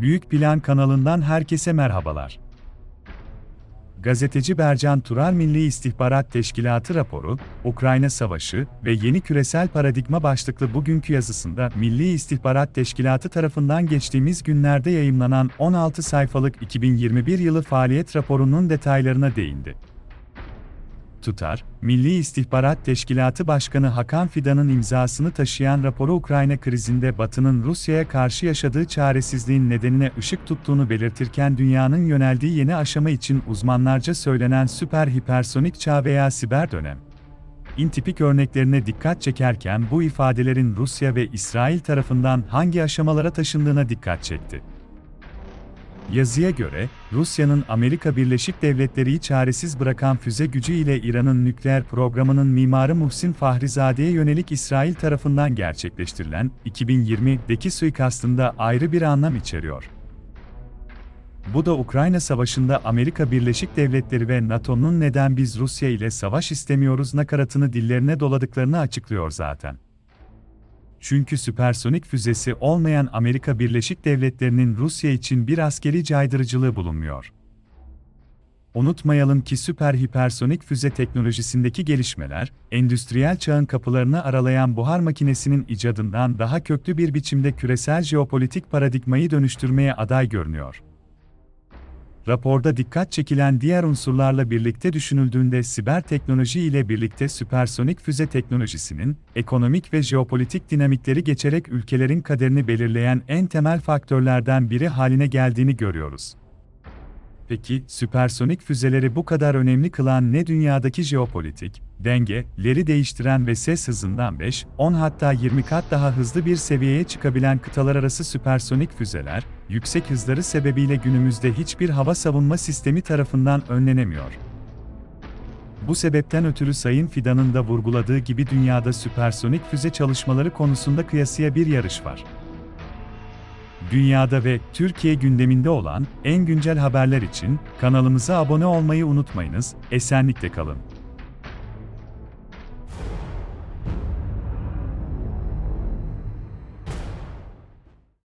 Büyük Plan kanalından herkese merhabalar. Gazeteci Bercan Tural Milli İstihbarat Teşkilatı raporu, Ukrayna Savaşı ve Yeni Küresel Paradigma başlıklı bugünkü yazısında Milli İstihbarat Teşkilatı tarafından geçtiğimiz günlerde yayımlanan 16 sayfalık 2021 yılı faaliyet raporunun detaylarına değindi. Tutar, Milli İstihbarat Teşkilatı Başkanı Hakan Fidan'ın imzasını taşıyan raporu Ukrayna krizinde Batı'nın Rusya'ya karşı yaşadığı çaresizliğin nedenine ışık tuttuğunu belirtirken dünyanın yöneldiği yeni aşama için uzmanlarca söylenen süper hipersonik çağ veya siber dönem. İntipik örneklerine dikkat çekerken bu ifadelerin Rusya ve İsrail tarafından hangi aşamalara taşındığına dikkat çekti. Yazıya göre, Rusya'nın Amerika Birleşik Devletleri'yi çaresiz bırakan füze gücü ile İran'ın nükleer programının mimarı Muhsin Fahrizade'ye yönelik İsrail tarafından gerçekleştirilen 2020'deki suikastında ayrı bir anlam içeriyor. Bu da Ukrayna Savaşı'nda Amerika Birleşik Devletleri ve NATO'nun neden biz Rusya ile savaş istemiyoruz nakaratını dillerine doladıklarını açıklıyor zaten. Çünkü süpersonik füzesi olmayan Amerika Birleşik Devletleri'nin Rusya için bir askeri caydırıcılığı bulunmuyor. Unutmayalım ki süper hipersonik füze teknolojisindeki gelişmeler, endüstriyel çağın kapılarını aralayan buhar makinesinin icadından daha köklü bir biçimde küresel jeopolitik paradigmayı dönüştürmeye aday görünüyor. Raporda dikkat çekilen diğer unsurlarla birlikte düşünüldüğünde siber teknoloji ile birlikte süpersonik füze teknolojisinin ekonomik ve jeopolitik dinamikleri geçerek ülkelerin kaderini belirleyen en temel faktörlerden biri haline geldiğini görüyoruz. Peki, süpersonik füzeleri bu kadar önemli kılan ne dünyadaki jeopolitik, dengeleri değiştiren ve ses hızından 5, 10 hatta 20 kat daha hızlı bir seviyeye çıkabilen kıtalar arası süpersonik füzeler, yüksek hızları sebebiyle günümüzde hiçbir hava savunma sistemi tarafından önlenemiyor. Bu sebepten ötürü Sayın Fidan'ın da vurguladığı gibi dünyada süpersonik füze çalışmaları konusunda kıyasıya bir yarış var. Dünyada ve Türkiye gündeminde olan en güncel haberler için kanalımıza abone olmayı unutmayınız. Esenlikle kalın.